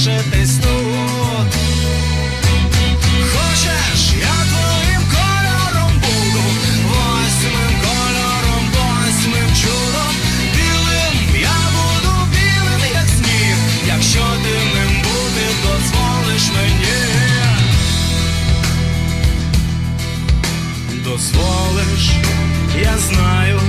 Залишитись тут. Хочеш, я твоїм кольором буду, восьмим кольором, восьмим чудом, білим я буду білим, як якщо ти ним бути, дозволиш мені. Дозволиш, я знаю,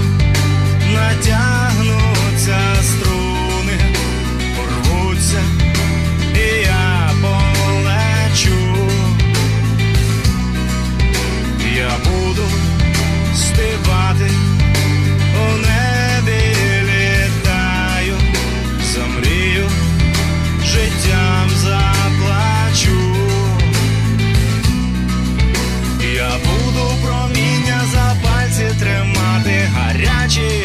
magic.